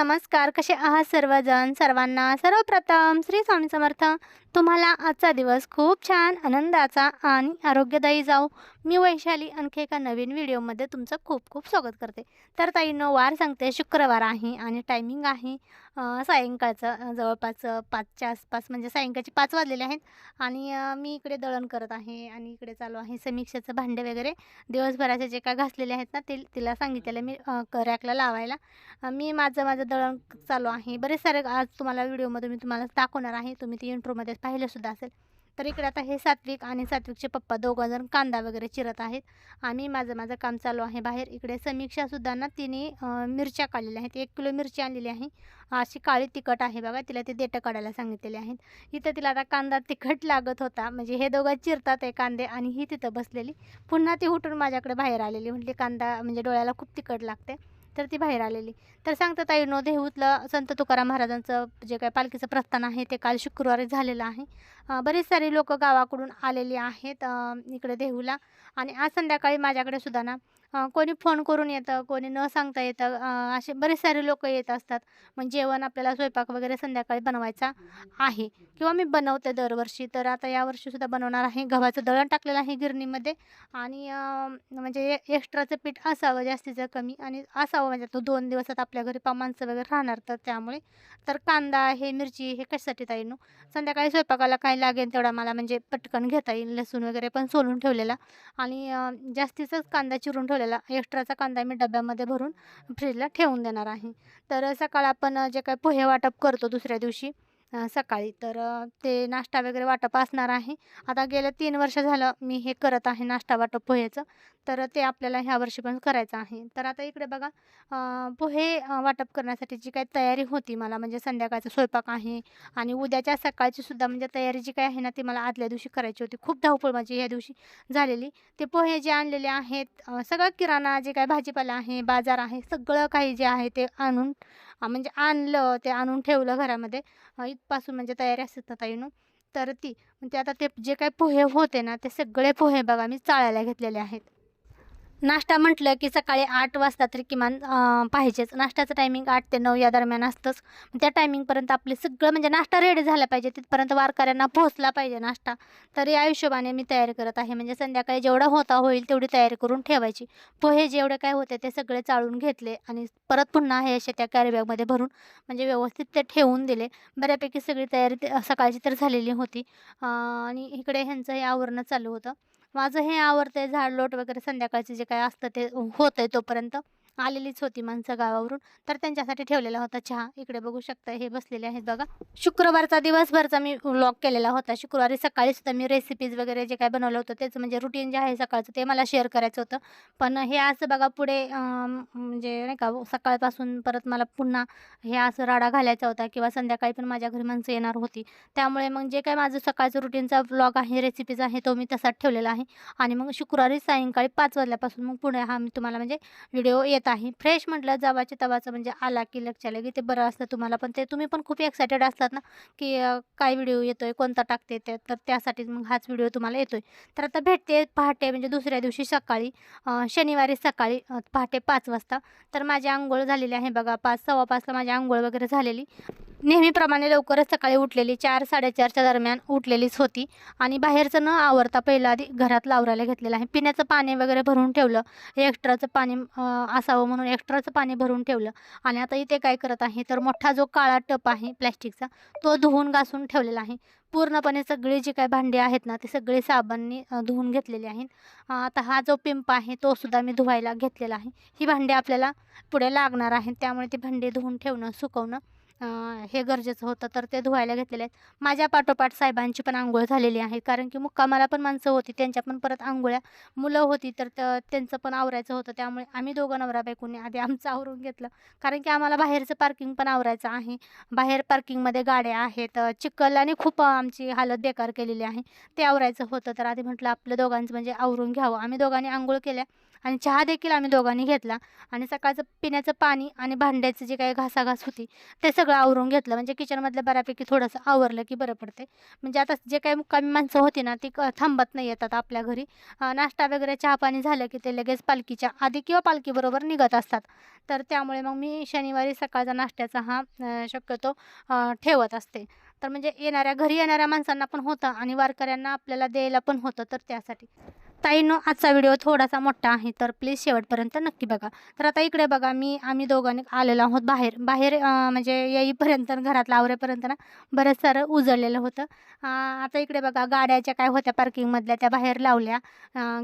नमस्कार कसे आहात सर्वजण? सर्वांना सर्वप्रथम श्री स्वामी समर्थ. तुम्हाला आजचा दिवस खूप छान आनंदाचा आणि आरोग्यदायी जाऊ मी वैशाली आणखी एका नवीन व्हिडिओमध्ये तुमचं खूप खूप स्वागत करते. तर ताईनो वार सांगते शुक्रवार आहे आणि टायमिंग आहे. सायंकाळचं जवळपास पाचच्या आसपास म्हणजे सायंकाळचे पाच वाजलेले आहेत. आणि मी इकडे दळण करत आहे आणि इकडे चालू आहे समीक्षाचं भांडे वगैरे. दिवसभराचे जे काय घासलेले आहेत ना ते तिला सांगितलेलं मी अं, क- रॅकला लावायला मी माझं माझं दळण चालू आहे. बरेच सारे आज तुम्हाला व्हिडिओमध्ये मी तुम्हाला दाखवणार आहे. तुम्ही ते इंट्रोमध्ये पाहिलं सुद्धा असेल. तर इकडे आता हे सात्विक आणि सात्विकचे पप्पा दोघं जण कांदा वगैरे चिरत आहेत. आम्ही माझं माझं काम चालू आहे बाहेर. इकडे समीक्षासुद्धा ना तिने मिरच्या काढलेल्या आहेत. एक किलो मिरची आणलेली आहे. अशी काळी तिखट आहे बघा. तिला ते देठं काढायला सांगितलेले आहेत. इथं तिला आता कांदा तिखट लागत होता. म्हणजे हे दोघं चिरतात आहे कांदे आणि ही तिथं बसलेली. पुन्हा ती उठून माझ्याकडे बाहेर आलेली. म्हटली कांदा म्हणजे डोळ्याला खूप तिखट लागते तर ती बाहेर आलेली. तर सांगतात ताईनो देहूतलं संत तुकाराम महाराजांचं जे काय पालखीचं प्रस्थान आहे ते काल शुक्रवारी झालेलं आहे. बरेच सारे लोक गावाकडून आलेली आहेत इकडे देहूला. आणि आज संध्याकाळी माझ्याकडे सुद्धा ना कोणी फोन करून येतं कोणी न सांगता येतं. असे बरेच सारे लोक येत असतात. मग जेवण आपल्याला स्वयंपाक वगैरे संध्याकाळी बनवायचा आहे. किंवा मी बनवते दरवर्षी तर आता यावर्षीसुद्धा बनवणार आहे. गव्हाचं दळण टाकलेलं आहे गिरणीमध्ये. आणि म्हणजे एक्स्ट्राचं पीठ असावं जास्तीचं कमी. आणि असावं म्हणजे तो दोन दिवसात आपल्या घरी पा माणसं वगैरे राहणार तर त्यामुळे. तर कांदा हे मिरची हे कशासाठी ताईनो? संध्याकाळी स्वयंपाकाला काय लागेल तेवढा मला म्हणजे पटकन घेता येईल. लसूण वगैरे पण सोलून ठेवलेला. आणि जास्तीचंच जास्तीचाच कांदा चिरून ठेवलेला एक्स्ट्राचा कांदा मी डब्यामध्ये भरून फ्रीजला ठेवून देणार आहे. तर सकाळ आपण जे काय पोहे वाटप करतो दुसऱ्या दिवशी सकाळी. तर ते नाश्ता वगैरे वाटप असणार आहे. आता गेलं तीन वर्ष झालं मी हे करत आहे नाश्ता वाटप पोहेचं. तर ते आपल्याला ह्या वर्षी पण करायचं आहे. तर आता इकडे बघा पोहे वाटप करण्यासाठी जी काही तयारी होती मला म्हणजे संध्याकाळचा स्वयंपाक आहे आणि उद्याच्या सकाळची सुद्धा म्हणजे तयारी जी काय आहे ना ती मला आदल्या दिवशी करायची होती. खूप धावपळ माझी ह्या दिवशी झालेली. ते पोहे जे आणलेले आहेत अं, सगळं किराणा जे काय भाजीपाला आहे बाजार आहे सगळं काही जे आहे ते आणून म्हणजे आणलं ते आणून ठेवलं घरामध्ये. इथपासून म्हणजे तयारी असते ना तर ती म्हणजे आता ते जे काही पोहे होते ना ते सगळे पोहे बघा मी चाळायला घेतलेले आहेत. नाश्ता म्हटलं की सकाळी आठ वाजता तरी किमान पाहिजेच. नाश्त्याचं टायमिंग आठ ते नऊ या दरम्यान असतंच. त्या टायमिंगपर्यंत आपले सगळं म्हणजे नाश्ता रेडी झाला पाहिजे. तिथपर्यंत वारकऱ्यांना पोहोचला पाहिजे नाश्ता. तर या हिशोबाने मी तयारी करत आहे. म्हणजे संध्याकाळी जेवढा होता होईल तेवढी तयारी करून ठेवायची. पोहे जेवढे काय होते ते सगळे चाळून घेतले आणि परत पुन्हा हे असे त्या कॅरीबॅगमध्ये भरून म्हणजे व्यवस्थित ते ठेवून दिले. बऱ्यापैकी सगळी तयारी सकाळची तर झालेली होती. आणि इकडे ह्यांचं हे आवरणं चालू होतं. माझं हे आवडतंय झाड लोट वगैरे संध्याकाळचे जे काय असतं ते होतंय तोपर्यंत. आलेलीच होती माणसं गावावरून तर त्यांच्यासाठी ठेवलेला होता चहा. इकडे बघू शकता हे बसलेले आहेत बघा. शुक्रवारचा दिवसभरचा मी व्लॉग केलेला होता. शुक्रवारी सकाळी सुद्धा मी रेसिपीज वगैरे जे काय बनवलं होतं त्याचं म्हणजे रुटीन जे आहे सकाळचं ते मला शेअर करायचं होतं. पण हे असं बघा पुढे म्हणजे नाही का सकाळपासून परत मला पुन्हा हे असं राडा घालायचा होता किंवा संध्याकाळी पण माझ्या घरी माणसं येणार होती. त्यामुळे मग जे काय माझं सकाळचं रुटीनचा व्लॉग आहे रेसिपीज आहे तो मी तसाच ठेवलेला आहे. आणि मग शुक्रवारी सायंकाळी पाच वाजल्यापासून मग पुढे हा मी तुम्हाला म्हणजे व्हिडिओ येत आहे. फ्रेश म्हटलं जवाचे तवाचं म्हणजे आला की लक्षाला की ते बरं असतं तुम्हाला. पण ते तुम्ही पण खूप एक्सायटेड असतात ना की काय व्हिडिओ येतो आहे कोणता टाकते ते तर त्यासाठीच मग हाच व्हिडिओ तुम्हाला येतो आहे तर आता भेटते पहाटे म्हणजे दुसऱ्या दिवशी सकाळी शनिवारी सकाळी पहाटे पाच वाजता. तर माझी आंघोळ झालेली आहे बघा पाच सव्वा पाचला माझी आंघोळ वगैरे झालेली. नेहमीप्रमाणे लवकरच सकाळी उठलेली चार साडेचारच्या दरम्यान उठलेलीच होती आणि बाहेरचं न आवरता पहिलं आधी घरात लावरायला घेतलेलं आहे. पिण्याचं पाणी वगैरे भरून ठेवलं. एक्स्ट्राचं पाणी असावं म्हणून एक्स्ट्राचं पाणी भरून ठेवलं. आणि आता इथे काय करत आहे? तर मोठा जो काळा टप आहे प्लॅस्टिकचा तो धुवून घासून ठेवलेला आहे. पूर्णपणे सगळी जी काय भांडी आहेत ना ते सगळे साबणनी धुवून घेतलेले आहेत. आता हा जो पिंप आहे तो सुद्धा मी धुवायला घेतलेला आहे. ही भांडी आपल्याला पुढे लागणार आहेत. त्यामुळे ती भांडी धुवून ठेवणं सुकवणं हे गरजेचं होतं तर ते धुवायला घेतलेले आहेत. माझ्या पाठोपाठ साहेबांची पण आंघोळ झालेली आहे कारण की मुक्कामाला पण माणसं होती त्यांच्या पण परत आंघोळ्या. मुलं होती तर त- त्यांचं पण आवरायचं होतं त्यामुळे आम्ही दोघं नवरा बायकोनी आधी आमचं आवरून घेतलं. कारण की आम्हाला बाहेरचं पार्किंग पण आवरायचं आहे. बाहेर पार्किंगमध्ये गाड्या आहेत चिखलाने चिखल आणि खूप आमची हालत बेकार केलेली आहे. ते आवरायचं होतं तर आधी म्हटलं आपलं दोघांचं म्हणजे आवरून घ्यावं. आम्ही दोघांनी आंघोळ केल्या. आणि चहा देखील आम्ही दोघांनी घेतला. आणि सकाळचं पिण्याचं पाणी आणि भांड्याचं जे काही घासाघास होती ते सगळं आवरून घेतलं. म्हणजे किचनमधलं बऱ्यापैकी थोडंसं आवरलं की बरं पडते म्हणजे आता जे काही मुक्कामी माणसं होती ना ती क थांबत नाही येतात आपल्या घरी. नाश्ता वगैरे चहा पाणी झालं की ते लगेच पालखीच्या आधी किंवा पालखीबरोबर निघत असतात. तर त्यामुळे मग मी शनिवारी सकाळचा नाश्त्याचा हा शक्यतो ठेवत असते. तर म्हणजे येणाऱ्या घरी येणाऱ्या माणसांना पण होतं आणि वारकऱ्यांना आपल्याला द्यायला पण होतं तर त्यासाठी. ताईनो आजचा व्हिडिओ थोडासा मोठा आहे तर प्लीज शेवटपर्यंत नक्की बघा. तर आता इकडे बघा मी आम्ही दोघांनी आलेलो आहोत बाहेर. बाहेर म्हणजे येईपर्यंत घरात लावरेपर्यंत ना बरंच सारं उजळलेलं होतं. आता इकडे बघा गाड्याच्या काय होत्या पार्किंगमधल्या त्या बाहेर लावल्या.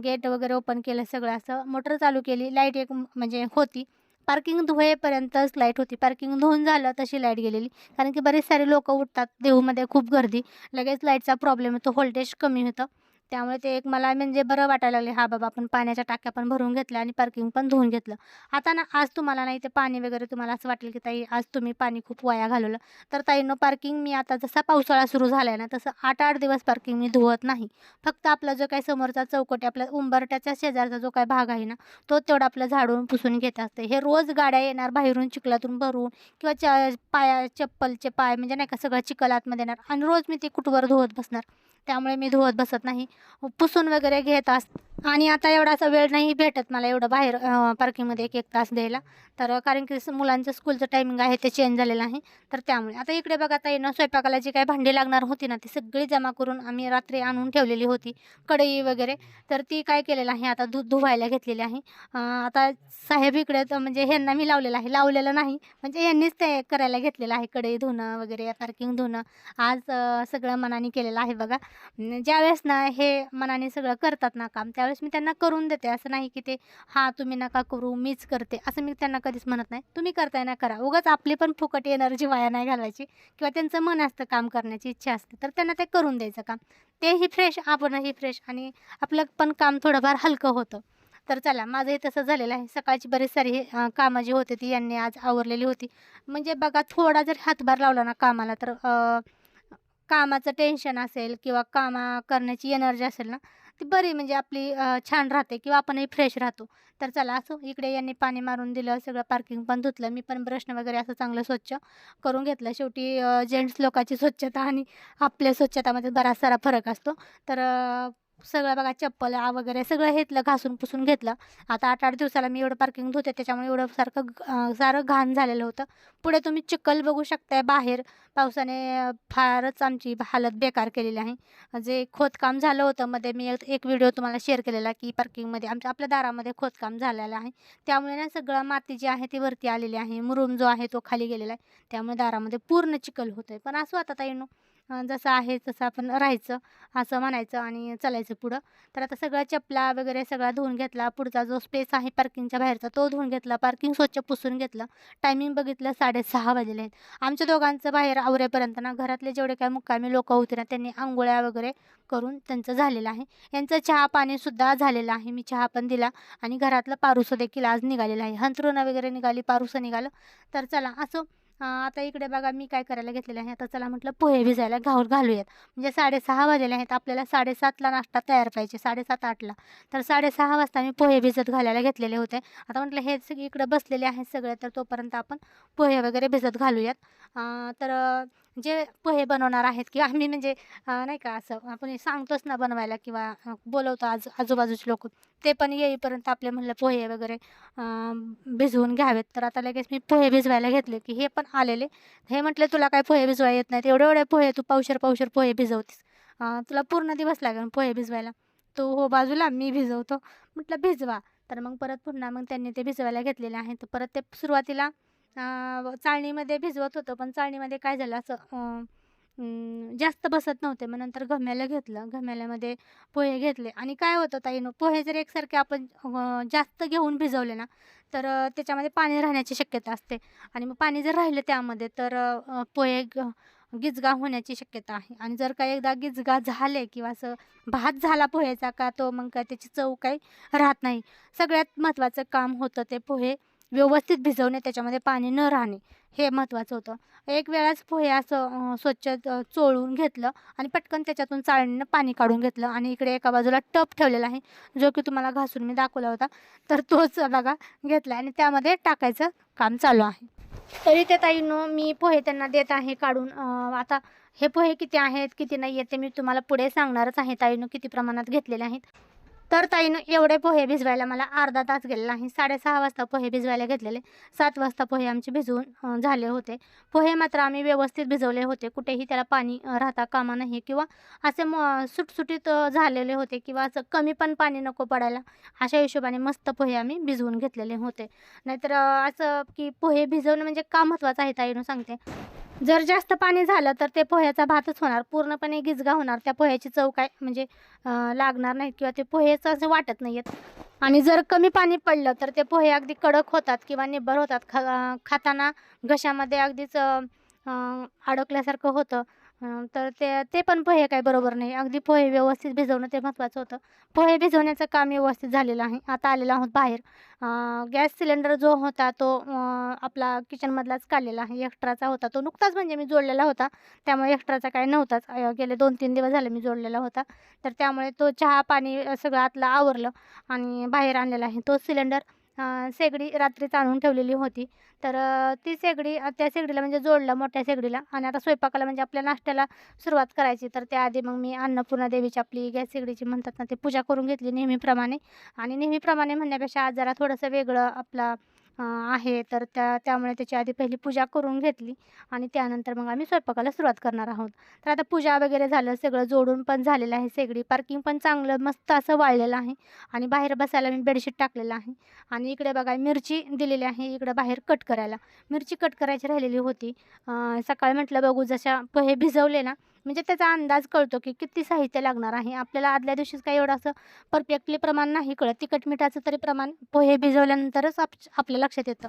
गेट वगैरे ओपन केलं सगळं असं. मोटर चालू केली लाइट एक म्हणजे होती. पार्किंग धुवेपर्यंतच लाइट होती. पार्किंग धुवून झालं तशी लाइट गेलेली. कारण की बरेच सारे लोक उठतात देऊमध्ये खूप गर्दी. लगेच लाईटचा प्रॉब्लेम होतो व्होल्टेज कमी होतं. त्यामुळे ते एक मला म्हणजे बरं वाटायला लागले. हा बाबा आपण पाण्याच्या टाक्या पण भरून घेतल्या आणि पार्किंग पण धुवून घेतलं. आता ना आज तुम्हाला नाही ते पाणी वगैरे तुम्हाला असं वाटेल की ताई आज तुम्ही पाणी खूप वाया घालवलं. तर ताईनं पार्किंग मी आता जसा पावसाळा सुरू झाला आहे ना तसं आठ आठ दिवस पार्किंग मी धुवत नाही. फक्त आपला जो काही समोरचा चौकटी आपल्या उंबरट्याच्या शेजारचा जो काही भाग आहे ना तो तेवढा आपलं झाडून पुसून घेत असते. हे रोज गाड्या येणार बाहेरून चिखलातून भरून किंवा च पाया चप्पलचे पाय म्हणजे नाही का सगळं चिखल आतमध्ये येणार आणि रोज मी ते कुठवर धुवत बसणार. त्यामुळे मी धुवत बसत नाही. पुसून वगैरे घेत अस आणि आता एवढा असा वेळ नाही भेटत मला एवढं बाहेर पार्किंगमध्ये एक एक तास द्यायला. तर कारण की स- मुलांचं स्कूलचं टायमिंग आहे ते चेंज झालेलं आहे. तर त्यामुळे आता इकडे बघा आता येणं स्वयंपाकाला जी काही भांडी लागणार होती ना ती सगळी जमा करून आम्ही रात्री आणून ठेवलेली होती. कढई वगैरे. तर ती काय केलेलं आहे आता दूध धुवायला घेतलेली आहे. आता साहेब इकडे तर म्हणजे ह्यांना मी लावलेलं आहे. लावलेलं नाही म्हणजे यांनीच ते करायला घेतलेलं आहे. कढई धुणं वगैरे पार्किंग धुणं. आज सगळं मनाने केलेलं आहे बघा. ज्यावेळेस ना हे मनाने सगळं करतात ना काम त्यावेळेस मी त्यांना करून देते. असं नाही की ते हां तुम्ही नका करू मीच करते. असं मी त्यांना कधीच म्हणत नाही. तुम्ही करताय ना करा. उगाच आपली पण फुकट एनर्जी वाया नाही घालायची किंवा त्यांचं मन असतं काम करण्याची इच्छा असते तर त्यांना ते करून द्यायचं काम. तेही फ्रेश आपणही फ्रेश आणि आपलं पण काम थोडंफार हलकं होतं. तर चला माझंही तसं झालेलं आहे. सकाळची बरीच सारी कामं जी होती ती यांनी आज आवरलेली होती. म्हणजे बघा थोडा जर हातभार लावला ना कामाला तर कामाचं टेन्शन असेल किंवा कामा करण्याची एनर्जी असेल ना ती बरी म्हणजे आपली छान राहते किंवा आपणही फ्रेश राहतो. तर चला असो इकडे यांनी पाणी मारून दिलं सगळं पार्किंग पण धुतलं मी पण ब्रशनं वगैरे असं चांगलं स्वच्छ करून घेतलं. शेवटी जेंट्स लोकांची स्वच्छता आणि आपल्या स्वच्छतामध्ये बराच सारा फरक असतो. तर सगळं बघा चप्पल वगैरे सगळं घेतलं घासून पुसून घेतलं. आता आठ आठ दिवसाला मी एवढं पार्किंग धुते त्याच्यामुळे एवढं सारखं सारं घाण झालेलं होतं. पुढे तुम्ही चिखल बघू शकताय बाहेर. पावसाने फारच आमची हालत बेकार केलेली आहे. जे खोदकाम झालं होतं मध्ये मी एक एक व्हिडिओ तुम्हाला शेअर केलेला की पार्किंगमध्ये आमच्या आपल्या दारामध्ये खोदकाम झालेलं आहे. त्यामुळे ना सगळं माती जी आहे ती वरती आलेली आहे. मुरुम जो आहे तो खाली गेलेला आहे. त्यामुळे दारामध्ये पूर्ण चिखल होतं आहे पण असं आता येणं जसं आहे तसं आपण राहायचं असं म्हणायचं आणि चालायचं पुढं. तर आता सगळ्या चपला वगैरे सगळा धुवून घेतला पुढचा जो स्पेस आहे पार्किंगच्या बाहेरचा तो धुवून घेतला पार्किंग स्वच्छ पुसून घेतलं. टायमिंग बघितलं साडेसहा वाजले आहेत. आमच्या दोघांचं बाहेर आवरेपर्यंत ना घरातले जेवढे काय मुक्कामी लोक होते ना त्यांनी आंघोळ्या वगैरे करून त्यांचं झालेलं आहे. यांचं चहा पाणीसुद्धा झालेलं आहे. मी चहा पण दिला आणि घरातलं पारूसं देखील आज निघालेलं आहे. हंतरुणं वगैरे निघाली पारुसं निघालं. तर चला असं आता इकडे बघा मी काय करायला घेतलेलं आहे आता चला म्हटलं पोहे भिजायला घावर घालूयात. म्हणजे साडेसहा वाजलेले आहेत आपल्याला साडेसातला नाश्ता तयार पाहिजे साडेसात आठला. तर साडेसहा वाजता मी पोहे भिजत घालायला घेतलेले होते. आता म्हटलं हे सगळे इकडे बसलेले आहेत सगळे तर तोपर्यंत आपण पोहे वगैरे भिजत घालूयात. तर जे पोहे बनवणार आहेत किंवा आम्ही म्हणजे नाही का असं आपण सांगतोच ना बनवायला किंवा बोलवतो आज आजूबाजूचे लोक ते पण येईपर्यंत आपले म्हणलं पोहे वगैरे भिजवून घ्यावेत. तर आता लगेच मी पोहे भिजवायला घेतले की हे पण आलेले. हे म्हटलं तुला काय पोहे भिजवाय येत नाहीत. एवढे एवढे पोहे तू पावशर पावशर पोहे भिजवतीस. तुला पूर्ण दिवस लागेल पोहे भिजवायला. तो हो बाजूला मी भिजवतो. म्हटलं भिजवा. तर मग परत पुन्हा मग त्यांनी ते भिजवायला घेतलेले आहे तर परत ते सुरुवातीला चाळणीमध्ये भिजवत होतं पण चाळणीमध्ये काय झालं असं जास्त बसत नव्हते मग नंतर घम्याला घेतलं घम्याल्यामध्ये पोहे घेतले. आणि काय होतं ताईनो पोहे जर एकसारखे आपण जास्त घेऊन भिजवले ना तर त्याच्यामध्ये पाणी राहण्याची शक्यता असते. आणि मग पाणी जर राहिलं त्यामध्ये तर पोहे ग गिजगा होण्याची शक्यता आहे. आणि जर का एकदा गिजगा झाले किंवा असं भात झाला पोहेचा का तो मग काय त्याची चव काही राहत नाही. सगळ्यात महत्त्वाचं काम होतं ते पोहे व्यवस्थित भिजवणे त्याच्यामध्ये पाणी न राहणे हे महत्त्वाचं होतं. एक वेळाच पोहे असं स्वच्छ चोळून घेतलं आणि पटकन त्याच्यातून चाळणीनं पाणी काढून घेतलं आणि इकडे एका बाजूला टप ठेवलेला आहे जो की तुम्हाला घासून मी दाखवला होता. तर तोच बघा घेतला आणि त्यामध्ये टाकायचं काम चालू आहे. तरी ते ताईनो मी पोहे त्यांना देत आहे काढून. आता हे पोहे किती आहेत किती नाही आहेत ते मी तुम्हाला पुढे सांगणारच आहे. ताईनं किती प्रमाणात घेतलेले आहेत. तर ताईनं एवढे पोहे भिजवायला मला अर्धा तास गेलेला नाही साडेसहा वाजता पोहे भिजवायला घेतलेले. सात वाजता पोहे आमचे भिजवून झाले होते. पोहे मात्र आम्ही व्यवस्थित भिजवले होते. कुठेही त्याला पाणी राहता कामा नाही किंवा असे म सुटसुटीत झालेले होते किंवा असं कमी पण पाणी नको पडायला अशा हिशोबाने मस्त पोहे आम्ही भिजवून घेतलेले होते. नाहीतर असं की पोहे भिजवणं म्हणजे का महत्त्वाचं आहे ताईनं सांगते. जर जास्त पाणी झालं तर ते पोह्याचा भातच होणार. पूर्णपणे गिजगा होणार. त्या पोह्याची चव काय म्हणजे लागणार नाही किंवा ते पोहेचं असं वाटत नाही आहेत आणि जर कमी पाणी पडलं तर ते पोहे अगदी कडक होतात किंवा निब्बर होतात. खा खाताना घशामध्ये अगदीच अडकल्यासारखं होतं. तर ते ते पण पोहे काय बरोबर नाही. अगदी पोहे व्यवस्थित भिजवणं ते महत्त्वाचं होतं. पोहे भिजवण्याचं काम व्यवस्थित झालेलं आहे. आता आलेलो आहोत बाहेर. गॅस सिलेंडर जो होता तो आपला किचनमधलाच काढलेला आहे. एक्स्ट्राचा होता. तो नुकताच म्हणजे मी जोडलेला होता. त्यामुळे एक्स्ट्राचा काय नव्हताच. गेले दोन तीन दिवस झाले मी जोडलेला होता. तर त्यामुळे तो चहा पाणी सगळं आतलं आवरलं आणि बाहेर आणलेला आहे. तो सिलेंडर शेगडी रात्रीच आणून ठेवलेली होती. तर ती शेगडी त्या शेगडीला म्हणजे जोडलं मोठ्या शेगडीला आणि आता स्वयंपाकाला म्हणजे आपल्या नाश्त्याला सुरुवात करायची. तर त्याआधी मग मी अन्नपूर्णा देवीची आपली गॅस शेगडीची म्हणतात ना ती पूजा करून घेतली नेहमीप्रमाणे. आणि नेहमीप्रमाणे म्हणण्यापेक्षा आज जरा थोडंसं वेगळं आपला आहे. तर त्या त्यामुळे त्याची आधी पहिली पूजा करून घेतली आणि त्यानंतर मग आम्ही स्वयंपाकाला सुरुवात करणार आहोत. तर आता पूजा वगैरे झालं सगळं जोडून पण झालेलं आहे शेगडी पार्किंग पण चांगलं मस्त असं वाळलेलं आहे आणि बाहेर बसायला मी बेडशीट टाकलेलं आहे आणि इकडे बघा मिरची दिलेली आहे इकडे बाहेर कट करायला. मिरची कट करायची राहिलेली होती. सकाळी म्हटलं बघू जशा पोहे भिजवले ना म्हणजे त्याचा अंदाज कळतो की किती साहित्य लागणार आहे. आपल्याला आदल्या दिवशीच काही एवढं असं परफेक्टली प्रमाण नाही कळत. तिखट मिठाचं तरी प्रमाण पोहे भिजवल्यानंतरच आप आपल्या लक्षात येतं.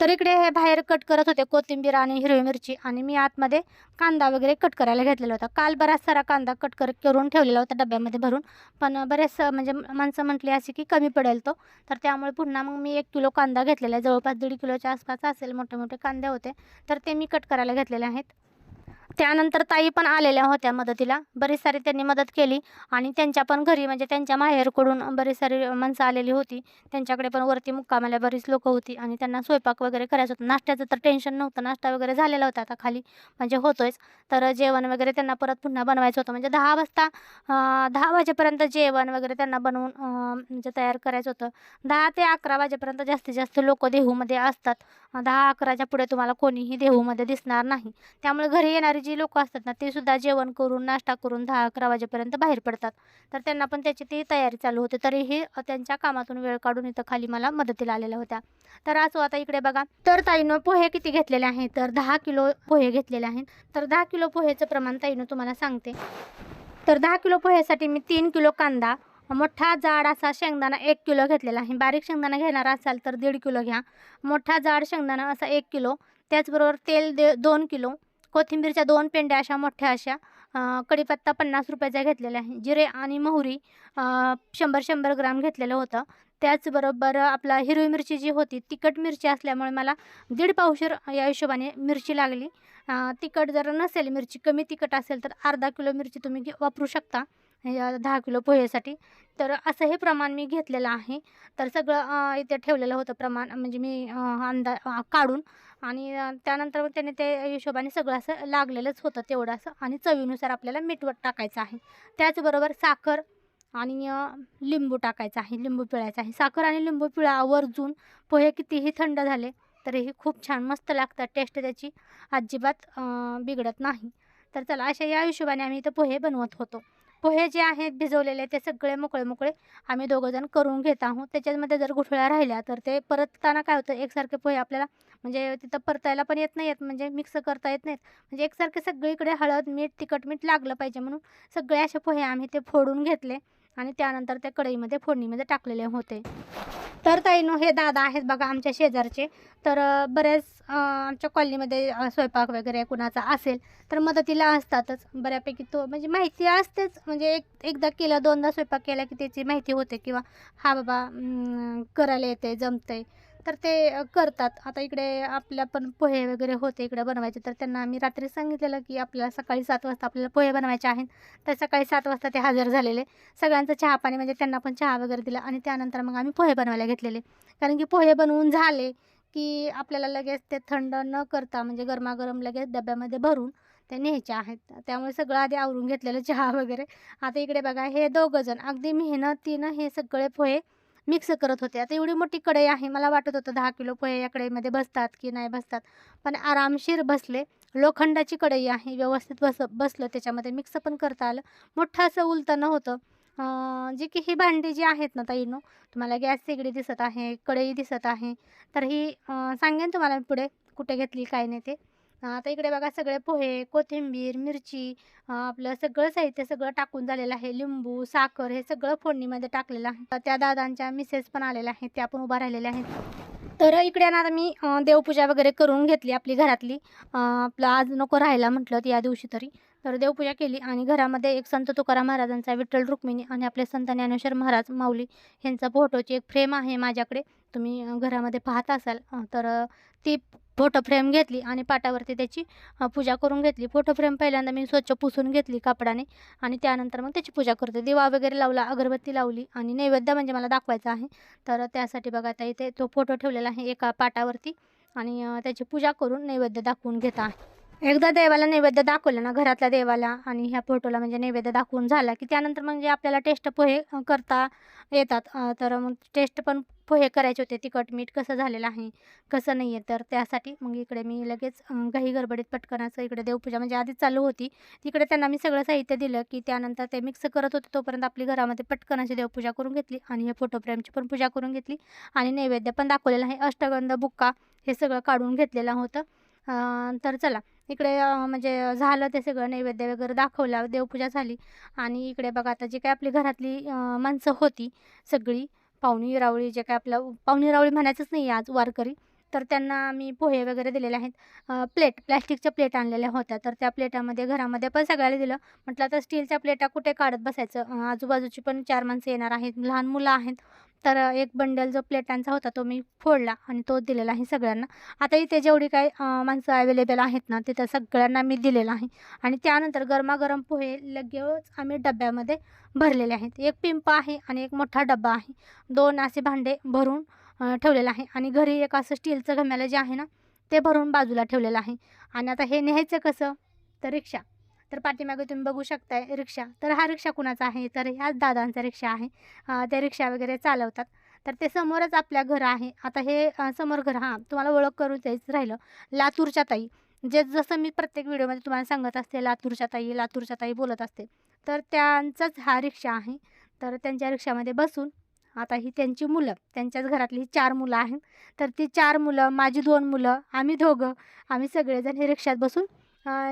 तर इकडे हे बाहेर कट करत होते कोथिंबीर आणि हिरवी मिरची आणि मी आतमध्ये कांदा वगैरे कट करायला घेतलेला होता. काल बराच सारा कांदा कट कर करून ठेवलेला होता डब्यामध्ये भरून. पण बरेच म्हणजे माणसं म्हटली अशी की कमी पडेल तो. तर त्यामुळे पुन्हा मग मी एक किलो कांदा घेतलेला आहे. जवळपास दीड किलोच्या आसपास असेल मोठे मोठे कांदे होते. तर ते मी कट करायला घेतलेले आहेत. त्यानंतर ताई पण आलेल्या होत्या मदतीला. बरीच सारी त्यांनी मदत केली आणि त्यांच्या पण घरी म्हणजे त्यांच्या माहेरकडून बरीच सारी माणसं आलेली होती. त्यांच्याकडे पण वरती मुक्कामाला बरीच लोकं होती आणि त्यांना स्वयंपाक वगैरे करायचं होतं. नाश्त्याचं तर टेन्शन नव्हतं. नाश्ता वगैरे झालेला होता आता खाली म्हणजे होतोच तर जेवण वगैरे त्यांना परत पुन्हा बनवायचं होतं. म्हणजे दहा वाजता दहा वाजेपर्यंत जेवण वगैरे त्यांना बनवून म्हणजे तयार करायचं होतं. दहा ते अकरा वाजेपर्यंत जास्तीत जास्त लोक देहूमध्ये असतात. दहा अकराच्या पुढे तुम्हाला कोणीही देहूमध्ये दिसणार नाही. त्यामुळे घरी येणारी जी लोक असतात ना ते सुद्धा जेवण करून नाश्ता करून दहा अकरा वाजेपर्यंत बाहेर पडतात. तर त्यांना पण त्याची ती तयारी चालू होते. तरीही त्यांच्या कामातून वेळ काढून इथं खाली मला मदतीला आलेल्या होत्या. तर असो आता इकडे बघा. तर ताईनं पोहे किती घेतलेले आहेत? तर दहा किलो पोहे घेतलेले आहेत. तर दहा किलो पोहेचं प्रमाण ताईनं तुम्हाला सांगते. तर दहा किलो पोह्यासाठी मी तीन किलो कांदा मोठा जाड असा शेंगदाणा एक किलो घेतलेला आहे. बारीक शेंगदाणा घेणार असाल तर दीड किलो घ्या. मोठा जाड शेंगदाणा असा एक किलो. त्याचबरोबर तेल दे दोन किलो. कोथिंबीरच्या दोन पेंड्या अशा मोठ्या अशा कढीपत्ता पन्नास रुपयाचा घेतलेला आहे जिरे आणि मोहरी शंभर शंभर ग्राम घेतलेलं होतं. त्याचबरोबर आपला हिरवी मिरची जी होती तिखट मिरची असल्यामुळे मला दीड पावशेर या हिशोबाने मिरची लागली. तिखट जर नसेल मिरची कमी तिखट असेल तर अर्धा किलो मिरची तुम्ही घे- वापरू शकता. या दहा किलो पोहेसाठी तर असं हे प्रमाण मी घेतलेलं आहे. तर सगळं इथे ठेवलेलं होतं प्रमाण. म्हणजे मी अंदा काढून आणि त्यानंतर मग त्याने ते हिशोबाने सगळं असं लागलेलंच होतं तेवढं असं आणि चवीनुसार आपल्याला मीठ टाकायचं आहे. त्याचबरोबर साखर आणि लिंबू टाकायचं आहे लिंबू पिळायचं आहे. साखर आणि लिंबू पिळा आवर्जून पोहे कितीही थंड झाले तरीही खूप छान मस्त लागतात. टेस्ट त्याची अजिबात बिघडत नाही. तर चला अशा या हिशोबाने आम्ही इथं पोहे बनवत होतो. पोहे जे आहेत भिजवलेले ते सगळे मोकळे मोकळे आम्ही दोघंजण करून घेत आहोत. त्याच्यामध्ये जर गुठळ्या राहिल्या तर ते परतताना काय होतं एकसारखे पोहे आपल्याला म्हणजे तिथं परतायला पण येत नाही येत म्हणजे मिक्स करता येत नाहीत. म्हणजे एकसारखे सगळीकडे हळद मीठ तिखट मीठ लागलं पाहिजे म्हणून सगळे असे पोहे आम्ही ते फोडून घेतले. आणि त्यानंतर त्या कढईमध्ये फोडणीमध्ये टाकलेले होते. तर ताईनो हे दादा आहेत बघा आमच्या शेजारचे. तर बऱ्याच आमच्या कॉलनीमध्ये स्वयंपाक वगैरे कुणाचा असेल तर मदतीला असतातच. बऱ्यापैकी तो म्हणजे माहिती असतेच. म्हणजे एक एकदा केलं दोनदा स्वयंपाक केला की त्याची माहिती होते किंवा हा बाबा करायला येते जमतंय. तर ते करतात. आता इकडे आपल्या पण पोहे वगैरे होते इकडे बनवायचे. तर त्यांना आम्ही रात्री सांगितलेलं की आपल्याला सकाळी सात वाजता आपल्याला पोहे बनवायचे आहेत. तर सकाळी सात वाजता ते हजर झालेले. सगळ्यांचं चहा पाणी म्हणजे त्यांना पण चहा वगैरे दिला आणि त्यानंतर मग आम्ही पोहे बनवायला घेतलेले. कारण की पोहे बनवून झाले की आपल्याला लगेच ते थंड न करता म्हणजे गरमागरम लगेच डब्यामध्ये भरून ते न्यायचे आहेत. त्यामुळे सगळं आधी आवरून घेतलेलं चहा वगैरे. आता इकडे बघा हे दोघंजण अगदी मेहनतीनं हे सगळे पोहे मिक्स करत होते. आता एवढी मोठी कढई आहे. मला वाटत होतं दहा किलो पोहे या कढईमध्ये बसतात की नाही बसतात. पण आरामशीर बसले. लोखंडाची कढई आहे. व्यवस्थित बस बसलं. त्याच्यामध्ये मिक्स पण करता आलं. मोठं असं उलतानं होतं. जे की ही भांडी जी आहेत ना ताईनो तुम्हाला गॅस शेगडी दिसत आहे कढई दिसत आहे. तर ही सांगेन तुम्हाला पुढे कुठे घेतली काय नाही ते. आता इकडे बघा सगळे पोहे कोथिंबीर मिरची आपलं सगळं साहित्य सगळं टाकून झालेलं आहे. लिंबू साखर हे सगळं फोडणीमध्ये टाकलेलं आहे. त्या दादांच्या मिसेस पण आलेल्या आहेत. त्या पण उभा राहिलेल्या आहेत. तर इकडे ना आता मी देवपूजा वगैरे करून घेतली आपली घरातली. आपलं आज नको राहायला म्हटलं या दिवशी तरी. तर देवपूजा केली आणि घरामध्ये एक संत तुकाराम महाराजांचा विठ्ठल रुक्मिणी आणि आपले संत ज्ञानेश्वर महाराज माऊली ह्यांचा फोटोची एक फ्रेम आहे माझ्याकडे. तुम्ही घरामध्ये पाहत असाल. तर ती फोटो फ्रेम घेतली आणि पाटावरती त्याची पूजा करून घेतली. फोटो फ्रेम पहिल्यांदा मी स्वच्छ पुसून घेतली कापडाने आणि त्यानंतर मग त्याची पूजा करते. दिवा वगैरे लावला अगरबत्ती लावली आणि नैवेद्य म्हणजे मला दाखवायचा आहे. तर त्यासाठी बघा आता इथे तो फोटो ठेवलेला आहे एका पाटावरती आणि त्याची पूजा करून नैवेद्य दाखवून घेत आहे. एकदा देवाला नैवेद्य दाखवलं ना घरातल्या देवाला आणि ह्या फोटोला म्हणजे नैवेद्य दाखवून झाला की त्यानंतर म्हणजे आपल्याला टेस्ट पोहे करता येतात तर मग टेस्ट पण पोहे करायचे होते तिखट मीठ कसं झालेलं आहे कसं नाही आहे तर त्यासाठी मग इकडे मी लगेच घाई गडबडीत पटकन असं इकडे देवपूजा म्हणजे आधीच चालू होती. तिकडे त्यांना मी सगळं साहित्य दिलं की त्यानंतर ते मिक्स करत होते तोपर्यंत आपली घरामध्ये पटकन अशी देवपूजा करून घेतली आणि हे फोटो फ्रेमची पण पूजा करून घेतली आणि नैवेद्य पण दाखवलेलं आहे. अष्टगंध बुक्का हे सगळं काढून घेतलेलं होतं. तर चला इकडे म्हणजे झालं ते सगळं नैवेद्य वगैरे दाखवला देवपूजा झाली आणि इकडे बघा आता जी काय आपली घरातली माणसं होती सगळी पाहुणी रावळी जे काय आपलं पाहुणी रावळी म्हणायचंच नाही आज वारकरी. तर त्यांना मी पोहे वगैरे दिलेले आहेत. प्लेट प्लॅस्टिकच्या प्लेट आणलेल्या होत्या. तर त्या प्लेटामध्ये घरामध्ये पण सगळ्याला दिलं. म्हटलं आता स्टीलच्या प्लेटा कुठे काढत बसायचं? आजूबाजूची पण चार माणसं येणार आहेत. लहान मुलं आहेत. तर एक बंडल जो प्लेटांचा होता तो मी फोडला आणि तो दिलेला आहे सगळ्यांना. आता इथे जेवढी काय माणसं अवेलेबल आहेत ना तिथं सगळ्यांना मी दिलेला आहे. आणि त्यानंतर गरमागरम पोहे लगेच आम्ही डब्यामध्ये भरलेले आहेत. एक पिंप आहे आणि एक मोठा डब्बा आहे. दोन असे भांडे भरून ठेवलेलं आहे. आणि घरी एक असं स्टीलचं गम्याला जे आहे ना ते भरून बाजूला ठेवलेलं आहे. आणि आता हे न्यायचं कसं? तर रिक्षा. तर पाठीमागे तुम्ही बघू शकताय रिक्षा. तर हा रिक्षा कुणाचा आहे? तर ह्याच दादांचा रिक्षा आहे. ते रिक्षा वगैरे चालवतात. तर ते समोरच आपल्या घर आहे. आता हे समोर घर हां तुम्हाला ओळख करून द्यायचं राहिलं. लातूरच्या ताई. जे जसं मी प्रत्येक व्हिडिओमध्ये तुम्हाला सांगत असते लातूरच्या ताई लातूरच्या ताई बोलत असते. तर त्यांचाच हा रिक्षा आहे. तर त्यांच्या रिक्षामध्ये बसून आता ही त्यांची मुलं त्यांच्याच घरातली ही चार मुलं आहेत. तर ती चार मुलं माझी दोन मुलं आम्ही दोघं आम्ही सगळेजण हे रिक्षात बसून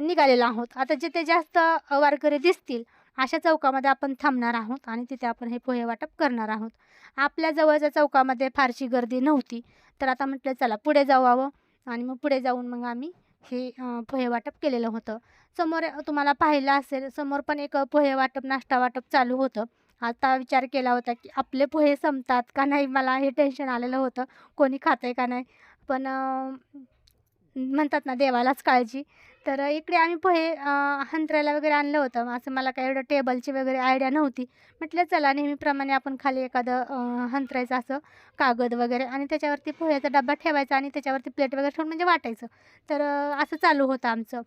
निघालेलो आहोत. आता जिथे जास्त वारकरी दिसतील अशा चौकामध्ये आपण थांबणार आहोत आणि तिथे आपण हे पोहे वाटप करणार आहोत. आपल्या जवळच्या चौकामध्ये फारशी गर्दी नव्हती. तर आता म्हटलं चला पुढे जावावं आणि मग पुढे जाऊन मग आम्ही हे पोहे वाटप केलेलं होतं. समोर तुम्हाला पाहिलं असेल समोर पण एक पोहे वाटप नाश्ता वाटप चालू होतं. आता विचार केला होता की आपले पोहे संपतात का नाही? मला हे टेन्शन आलेलं होतं. कोणी खातं का नाही? पण म्हणतात ना देवालाच काळजी. तर इकडे आम्ही पोहे अ, हंतरायला वगैरे आणलं होतं. असं मला काय एवढं टेबलची वगैरे आयडिया नव्हती. म्हटलं चला नेहमीप्रमाणे आपण खाली एखादं हंतरायचं असं कागद वगैरे आणि त्याच्यावरती पोह्याचा डब्बा ठेवायचा आणि त्याच्यावरती प्लेट वगैरे ठेवून म्हणजे वाटायचं. तर असं चालू होतं आमचं.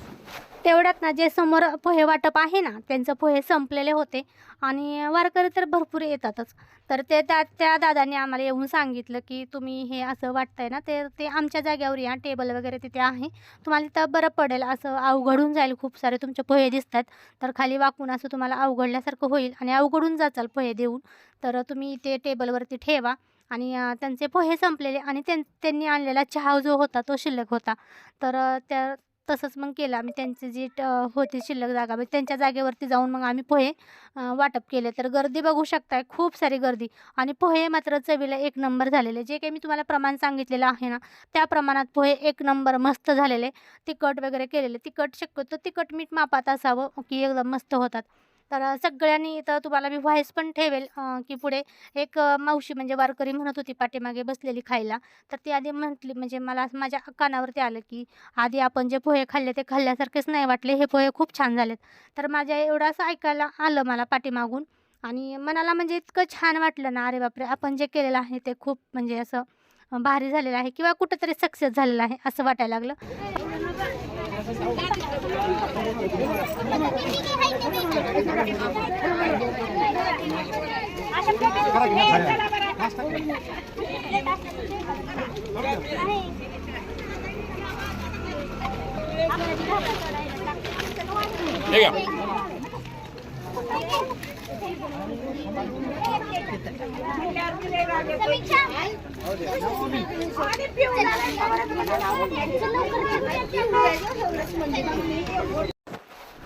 तेवढ्यात ना जे समोर पोहे वाटप आहे ना त्यांचं पोहे संपलेले होते आणि वारकरी तर भरपूर येतातच. तर ते त्या त्या दादाने आम्हाला येऊन सांगितलं की तुम्ही हे असं वाटतंय ना ते ते आमच्या जाग्यावर या टेबल वगैरे तिथे आहे. तुम्हाला तिथं बरं पडेल असं अवघडून जाईल खूप सारे तुमचे पोहे दिसतात. तर खाली वाकून असं तुम्हाला अवघडल्यासारखं होईल आणि अवघडून जाचाल पोहे देऊन. तर तुम्ही ते टेबलवरती ठेवा आणि त्यांचे पोहे संपलेले आणि त्यां त्यांनी आणलेला चहा जो होता तो शिल्लक होता. तर त्या तसंच मग केलं. आम्ही त्यांची जी ट होती शिल्लक जागा म्हणजे त्यांच्या जागेवरती जाऊन मग आम्ही पोहे वाटप केले. तर गर्दी बघू शकताय खूप सारी गर्दी. आणि पोहे मात्र चवीला एक नंबर झालेले. जे काही मी तुम्हाला प्रमाण सांगितलेलं आहे ना त्या प्रमाणात पोहे एक नंबर मस्त झालेले. तिखट वगैरे केलेले. तिखट शक्यतो तिखट मीठ मापात असावं की एकदम मस्त होतात. तर सगळ्यांनी इथं तुम्हाला मी व्हॉईस पण ठेवेल की पुढे एक मावशी म्हणजे वारकरी म्हणत होती पाठीमागे बसलेली खायला. तर ती आधी म्हटली म्हणजे मला असं माझ्या कानावरती आलं की आधी आपण जे पोहे खाल्ले ते खाल्ल्यासारखेच नाही वाटले हे पोहे खूप छान झालेत. तर माझ्या एवढं असं ऐकायला आलं मला पाठीमागून. आणि मनाला म्हणजे इतकं छान वाटलं ना अरे बापरे आपण जे केलेलं आहे ते खूप म्हणजे असं भारी झालेलं आहे किंवा कुठंतरी सक्सेस झालेलं आहे असं वाटायला लागलं. हे घ्या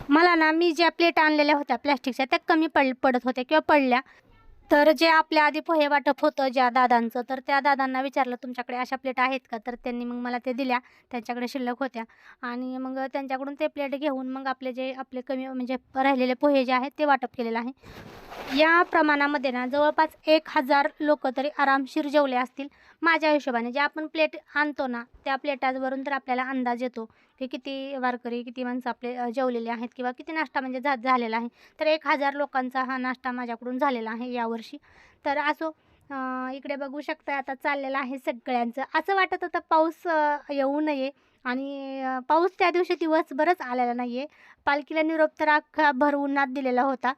मला ना मी ज्या प्लेट आणलेल्या होत्या प्लॅस्टिकच्या त्या कमी पड पडत होत्या किंवा पडल्या. तर जे आपल्या आधी पोहे वाटप होतं ज्या दादांचं तर त्या दादांना विचारलं तुमच्याकडे अशा प्लेट आहेत का? तर त्यांनी मग मला ते दिल्या. त्यांच्याकडे शिल्लक होत्या. आणि मग त्यांच्याकडून ते प्लेट घेऊन मग आपले जे आपले कमी म्हणजे राहिलेले पोहे जे आहेत ते वाटप केलेलं आहे. या प्रमाणामध्ये ना जवळपास एक हजार लोक तरी आरामशीर जेवले असतील. माझ्या हिशोबाने जे आपण प्लेट आणतो ना त्या प्लेटावरून तर आपल्याला अंदाज येतो. की किती वारकरी किती माणसं आपले जेवलेले आहेत किंवा किती नाश्ता म्हणजे झा झालेला आहे. तर एक हजार लोकांचा हा नाश्ता माझ्याकडून झालेला आहे यावर्षी. तर असो इकडे बघू शकता आता चाललेलं आहे सगळ्यांचं. असं वाटत होतं पाऊस येऊ नये आणि पाऊस त्या दिवशी दिवसभरच आलेला नाही आहे पालखीला निरोप तर अख्खा भर उन्हात दिलेला होता.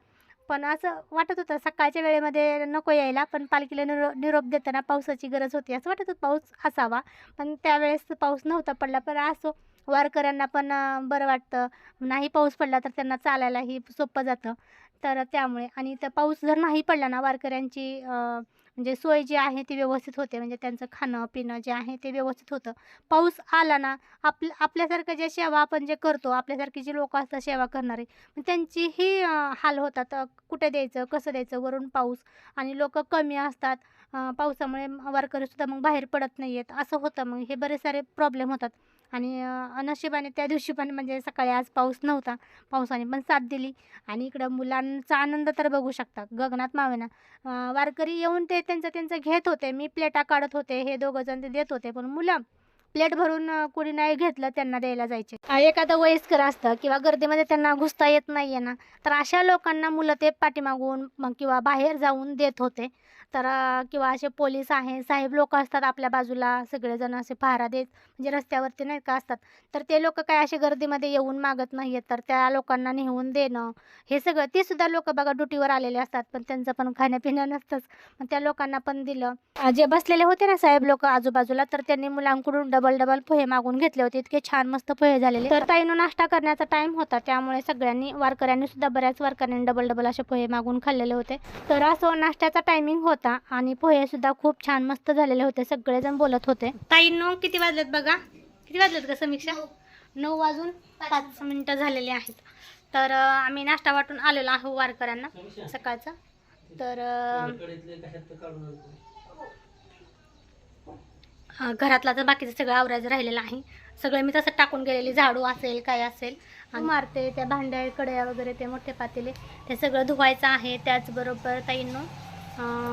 पण असं वाटत होतं सकाळच्या वेळेमध्ये नको यायला पण पालखीला निरो निरोप देताना पावसाची गरज होती. असं वाटत होतं पाऊस असावा. पण त्यावेळेस पाऊस नव्हता पडला. पण असो वारकऱ्यांना पण बरं वाटतं. नाही पाऊस पडला तर त्यांना चालायलाही सोपं जातं. तर त्यामुळे आणि तर पाऊस जर नाही पडला ना वारकऱ्यांची म्हणजे सोय जी आहे ती व्यवस्थित होते. म्हणजे त्यांचं खाणं पिणं जे आहे ते व्यवस्थित होतं. पाऊस आला ना आप आपल्यासारखं जे सेवा आपण जे करतो आपल्यासारखी जी लोक असतात सेवा करणारे मग त्यांचीही हाल होतात. कुठे द्यायचं कसं द्यायचं? वरून पाऊस आणि लोक कमी असतात. पावसामुळे वारकरीसुद्धा मग बाहेर पडत नाही आहेत असं होतं. मग हे बरेच सारे प्रॉब्लेम होतात. आणि अनशिबाने नशिबाने त्या दिवशी पण म्हणजे सकाळी आज पाऊस नव्हता. पावसाने पण साथ दिली. आणि इकडं मुलांचा आनंद तर बघू शकता. गगनात मावेना वारकरी येऊन ते त्यांचं त्यांचं घेत होते. मी प्लेटा काढत होते. हे दोघं जण ते देत होते. पण मुलं प्लेट भरून कोणी नाही घेतलं त्यांना द्यायला जायचे. एखादं वयस्कर असतं किंवा गर्दीमध्ये त्यांना घुसता येत नाही आहे ना. तर अशा लोकांना मुलं ते पाठीमागून मग किंवा बाहेर जाऊन देत होते. तर किंवा असे पोलीस आहे साहेब लोक असतात आपल्या बाजूला सगळेजण असे पहारा देत म्हणजे रस्त्यावरती नाही का असतात. तर ते लोक काय असे गर्दीमध्ये येऊन मागत नाही आहेत तर त्या लोकांना नेऊन देणं हे सगळं ते सुद्धा लोक बघा ड्युटीवर आलेले असतात पण त्यांचं पण खाण्यापिणं नसतंच. मग त्या लोकांना पण दिलं. जे बसलेले होते ना साहेब लोक आजूबाजूला तर त्यांनी मुलांकडून डबल डबल पोहे मागून घेतले होते इतके छान मस्त पोहे झालेले. तर ताईनं नाश्ता करण्याचा टाईम होता त्यामुळे सगळ्यांनी वारकऱ्यांनी सुद्धा बऱ्याच वारकऱ्यांनी डबल डबल असे पोहे मागून खाल्लेले होते. तर असं नाश्त्याचा टायमिंग होता. आणि पोहे सुद्धा खूप छान मस्त झालेले होते. सगळेजण बोलत होते. ताईंनो किती वाजलेत बघा? किती वाजलेत का समीक्षा? नऊ. वाजून पाच मिनिटं. झालेले आहेत. तर आम्ही नाश्ता वाटून आलेलो आहो वारकऱ्यांना सकाळचा. तर घरातला तर बाकीचं सगळं आवरायचं राहिलेलं आहे. सगळं मी तसं टाकून गेलेली. झाडू असेल काय असेल. आणि मारते त्या भांड्या कड्या वगैरे ते मोठे पातेले. ते सगळं धुवायचं आहे. त्याचबरोबर ताईंनो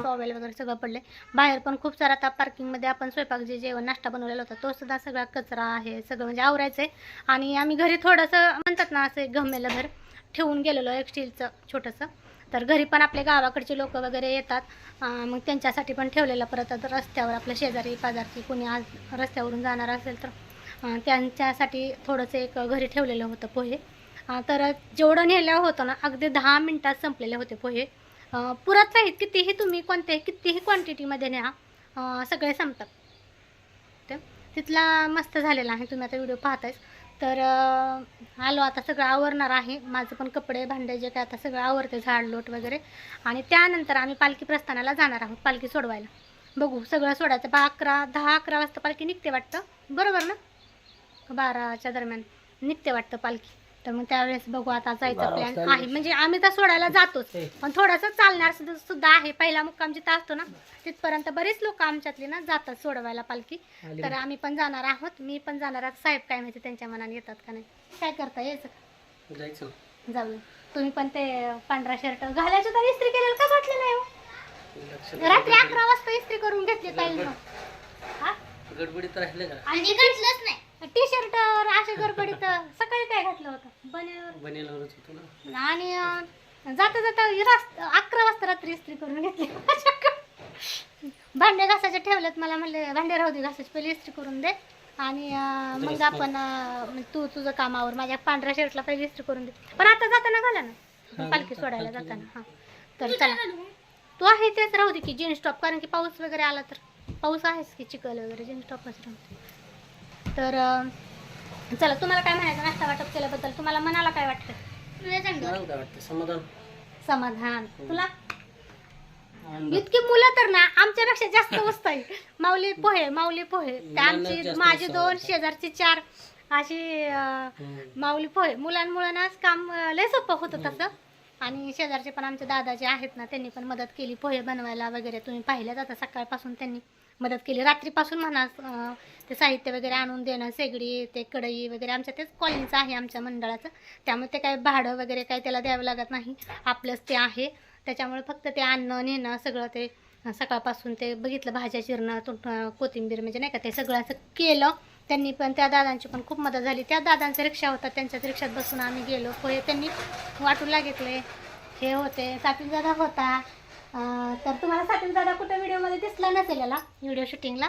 टॉवेल वगैरे सगळं पडले बाहेर पण खूप सारा आता पार्किंगमध्ये आपण स्वयंपाक जे जेवण नाश्ता बनवलेला होता तो सुद्धा सगळा कचरा आहे सगळं म्हणजे आवरायचं आहे आणि आम्ही घरी थोडंसं म्हणतात ना असं एक गमेलं घर ठेवून गेलेलो एक स्टीलचं छोटंसं. तर घरी पण आपले गावाकडचे लोक वगैरे येतात. मग त्यांच्यासाठी पण ठेवलेलं परत आता रस्त्यावर आपल्या शेजारी पाजारची कोणी आज रस्त्यावरून जाणार असेल तर त्यांच्यासाठी थोडंसं एक घरी ठेवलेलं होतं पोहे. तर जेवढं नेलं होतं ना अगदी दहा मिनटात संपलेले होते पोहे. पुरत नाहीत कितीही तुम्ही कोणते कितीही क्वांटिटीमध्ये न्या. सगळे संपतात. ते तिथला मस्त झालेला आहे. तुम्ही आता व्हिडिओ पाहतायच तर आलो आता सगळं आवरणार आहे. माझं पण कपडे भांडे जे काय आता सगळं आवरते झाड लोट वगैरे. आणि त्यानंतर आम्ही पालखी प्रस्थानाला जाणार आहोत पालखी सोडवायला. बघू सगळं सोडायचं. बा अकरा दहा अकरा वाजता पालखी निघते वाटतं. बरोबर ना? बाराच्या दरम्यान निघते वाटतं पालखी. तर मग त्यावेळेस बघू आता जायचा प्लॅन आहे. म्हणजे आम्ही तर सोडायला जातोच. पण थोडंसं चालणार सुद्धा सुद्धा आहे. पहिला मुक्काम जिथं असतो ना तिथपर्यंत बरीच लोक आमच्यातली ना जातात सोडवायला पालखी. तर आम्ही पण जाणार आहोत. मी पण जाणार आहोत साहेब काय माहिती त्यांच्या मनाने येतात का नाही. काय करता यायचं? जायचं. जाऊ तुम्ही पण ते पांढरा शर्ट घालायचं तर इस्त्री केलेलं का घातलं नाही हो? रात्री अकरा वाजता इस्त्री करून घेतली ताईनं हा? गडबडीत राहिले का? आणि घातलंच नाही. टी शर्ट अशा गडबडीत सकाळी काय घातलं होतं? बनेवर बनेलवरच होतो ना. आणि अं, जाता जाता रास- अकरा वाजता रात्री इस्त्री करून घेतली. भांडे घासायचे ठेवलेत मला म्हणले भांडे राहू दे घासायचे. पहिले इस्त्री करून दे. आणि अं, मग आपण अं, मग तू तुझं कामावर माझ्या पांढऱ्या शर्टला पहिले इस्त्री करून दे. पण आता जाताना घाला ना. पालखी सोडायला जाताना. हा. तर चला. तू आहे तेच राहू दे की जीन्स टॉप कारण की पाऊस वगैरे आला तर. पाऊस आहेच की चिखल वगैरे जीन्स टॉपच राहू दे. तर चला तुम्हाला काय म्हणायचं? नाश्ता वाटप केल्याबद्दल तुम्हाला मनाला काय वाटतं? मला काय वाटतं? समाधान. समाधान. तुला? आनंद. इतकी मुलं तर ना आमच्यापेक्षा जास्त मस्त आहे. माऊली पोहे माऊली पोहे. ते मुलांना आमची जास्त माझे उत्साह दोन. शेजारची चार अशी अं. माऊली पोहे. मुलांमुळं काम अं, लय सोपं होतं तसं आणि शेजारचे पण आमचे दादा जे आहेत ना त्यांनी पण मदत केली पोहे बनवायला वगैरे. तुम्ही पाहिलं जाता सकाळपासून त्यांनी. मदत केली. रात्रीपासून म्हणा ते साहित्य वगैरे आणून देणं शेगडी ते कढई वगैरे आमच्या तेच कॉलनीचं आहे आमच्या मंडळाचं. त्यामुळे ते काय भाडं वगैरे काय त्याला द्यावं लागत नाही. आपलंच ते आहे. त्याच्यामुळे फक्त ते आणणं नेणं सगळं ते सकाळपासून ते बघितलं भाज्या चिरणं तो कोथिंबीर म्हणजे नाही का ते सगळं असं केलं. त्यांनी पण त्या दादांची पण खूप मदत झाली. त्या दादांच्या रिक्षा होता त्यांच्याच रिक्षात बसून आम्ही गेलो. पोहे त्यांनी वाटून लागितले. हे होते. सातील दादा होता. तर तुम्हाला सातील दादा कुठं व्हिडिओमध्ये दिसला नसेल याला? व्हिडिओ शूटिंगला?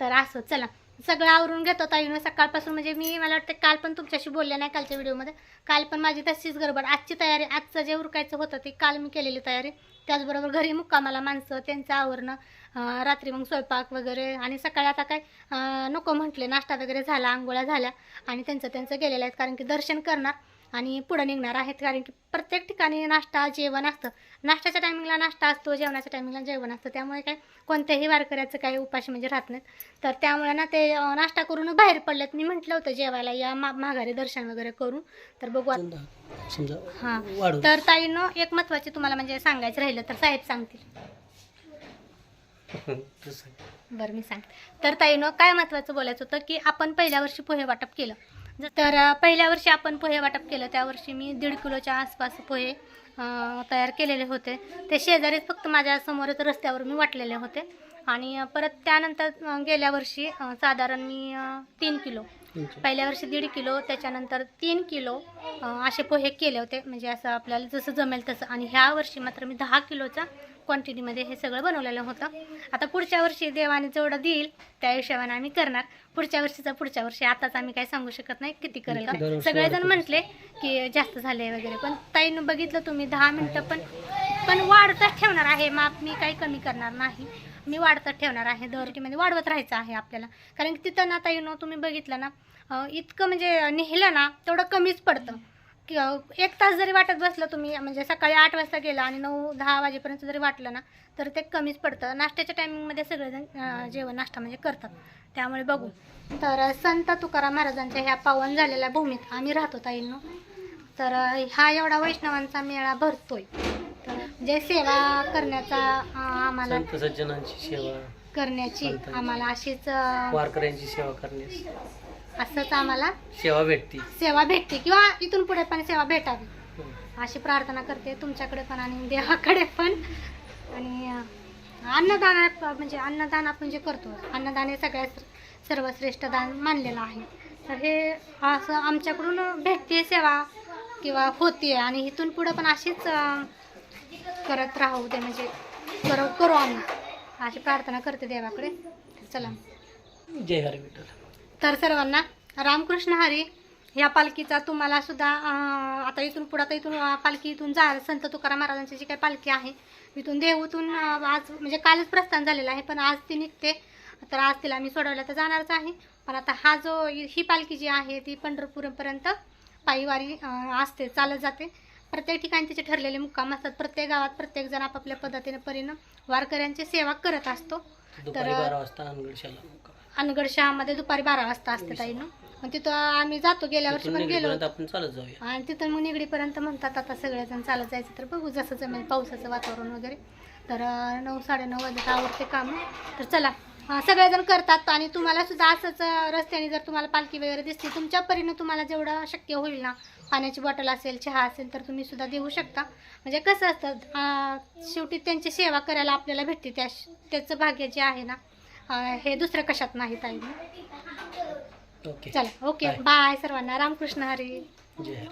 तर असो चला. सगळं आवरून घेतो ताईनं सकाळपासून. म्हणजे मी मला वाटतं काल पण तुमच्याशी बोलले नाही कालच्या व्हिडिओमध्ये. काल पण माझी तशीच गडबड. आजची तयारी आजचं जे उरकायचं होतं ते काल मी केलेली तयारी. त्याचबरोबर घरी मुक्कामाला माणसं त्यांचं आवरणं रात्री मग स्वयंपाक वगैरे. आणि सकाळी आता काय नको म्हटले. नाश्ता वगैरे झाला आंघोळ्या झाल्या. आणि त्यांचं त्यांचं गेलेलं आहेत. कारण की दर्शन करणार. आणि पुढं निघणार आहेत कारण की प्रत्येक ठिकाणी नाश्ता जेवण असतं. नाश्त्याच्या टायमिंगला नाश्ता असतो जेवणाच्या टायमिंगला जेवण असतं. त्यामुळे काय कोणत्याही वारकऱ्याचं काही उपाशी म्हणजे राहत नाहीत तर त्यामुळे ना ते नाश्ता करून बाहेर पडलेत. मी म्हटलं होतं जेवायला या मा माघारी दर्शन वगैरे करून. तर बघू हां. तर ताईनं एक महत्त्वाचे तुम्हाला म्हणजे सांगायचं राहिलं तर साहेब सांगतील. बरं मी सांगते. तर ताईनं काय महत्त्वाचं बोलायचं होतं की आपण पहिल्या वर्षी पोहे वाटप केलं. तर पहिल्या वर्षी आपण पोहे वाटप केलं. त्या वर्षी मी दीड किलोच्या आसपास पोहे तयार केलेले होते. ते शेजारीच फक्त माझ्या समोरच रस्त्यावर मी वाटलेले होते. आणि परत त्यानंतर गेल्या वर्षी साधारण मी तीन किलो. पहिल्या वर्षी दीड किलो त्याच्यानंतर तीन किलो असे पोहे केले होते. म्हणजे असं आपल्याला जसं जमेल तसं. आणि ह्या वर्षी मात्र मी दहा किलोचा क्वांटिटीमध्ये हे सगळं बनवलेलं होतं. आता पुढच्या वर्षी देवाने जेवढं देईल त्या हिशोबाने आम्ही करणार. पुढच्या वर्षीचा पुढच्या वर्षी आताच आम्ही काही सांगू शकत नाही किती करेल का. सगळेजण. म्हटले की जास्त झाले वगैरे. पण ताईनं बघितलं तुम्ही दहा मिनटं पण पण वाढतच ठेवणार आहे. माप मी काही कमी करणार नाही. मी वाढतच ठेवणार आहे. दरकीमध्ये वाढवत राहायचं आहे आपल्याला. कारण की तिथं ना ताईनं तुम्ही बघितलं ना इतकं म्हणजे नेलं ना तेवढं कमीच पडतं. एक तास जरी वाटत बसलं तुम्ही म्हणजे सकाळी आठ वाजता गेला आणि नऊ दहा वाजेपर्यंत जरी वाटलं ना तर ते कमीच पडतं. नाश्त्याच्या टायमिंगमध्ये सगळेजण जेवण नाश्ता म्हणजे करतात. त्यामुळे बघू. तर संत तुकाराम महाराजांच्या ह्या पावन झालेल्या भूमीत आम्ही राहतो ताईंनो. तर हा एवढा वैष्णवांचा मेळा भरतोय. तर म्हणजे सेवा करण्याचा आम्हाला सज्जनांची सेवा करण्याची. आम्हाला अशीच वारकऱ्यांची सेवा करण्यास असंच आम्हाला सेवा भेटते. सेवा भेटते. किंवा इथून पुढे पण सेवा भेटावी. हम्म. अशी प्रार्थना करते तुमच्याकडे पण आणि देवाकडे पण. आणि अन्नदान म्हणजे अन्नदान आपण जे करतो अन्नदान हे सगळ्यात सर्वश्रेष्ठ दान मानलेलं आहे. तर हे असं आमच्याकडून भेटते सेवा किंवा होते आणि इथून पुढं पण अशीच करत राहू दे म्हणजे करू करू आम्ही. अशी प्रार्थना करते देवाकडे. चला. जय हरी विठ्ठल. तर सर्वांना रामकृष्ण हरी ह्या पालखीचा तुम्हाला सुद्धा आता इथून पुढं आता इथून पालखी इथून जा संत तुकाराम महाराजांची जी काही पालखी आहे इथून देहूतून आज म्हणजे कालच प्रस्थान झालेलं आहे पण आज ती निघते. तर आज तिला मी सोडवल्या तर जाणारच आहे. पण आता हा जो ही पालखी जी आहे ती पंढरपूरपर्यंत पायीवारी असते चालत जाते. प्रत्येक ठिकाणी तिचे ठरलेले मुक्काम असतात. प्रत्येक गावात प्रत्येक जण आपापल्या पद्धतीने परीनं वारकऱ्यांची सेवा करत असतो. तर- बारा वाजता अनगडशाला मुक्काम. अनगड शहामध्ये दुपारी बारा वाजता असते ताईनं. मग तिथं आम्ही जातो गेल्या वर्षी तिथून पण गेलो निघेपर्यंत आपण चालत जाऊया. आणि तिथं मग निगडीपर्यंत म्हणतात आता सगळेजण चालत जायचं तर बघू जसं जमेल पावसाचं वातावरण वगैरे. तर अं, नऊ साडेनऊ वाजता आवडते काम. तर चला अं, सगळेजण करतात आणि तुम्हाला सुद्धा असंच अं, रस्त्याने जर तुम्हाला पालखी वगैरे दिसली तुमच्या परीनं तुम्हाला जेवढं शक्य होईल ना पाण्याची बॉटल असेल चहा असेल तर तुम्ही सुद्धा देऊ शकता. म्हणजे कसं असतं अं, शेवटी त्यांची सेवा करायला आपल्याला भेटते त्या त्याचं भाग्य जे आहे ना हे दुसरं कशात नाही ताई. ओके. चला ओके. बाय सर्वांना. रामकृष्ण हरी. जय हरी.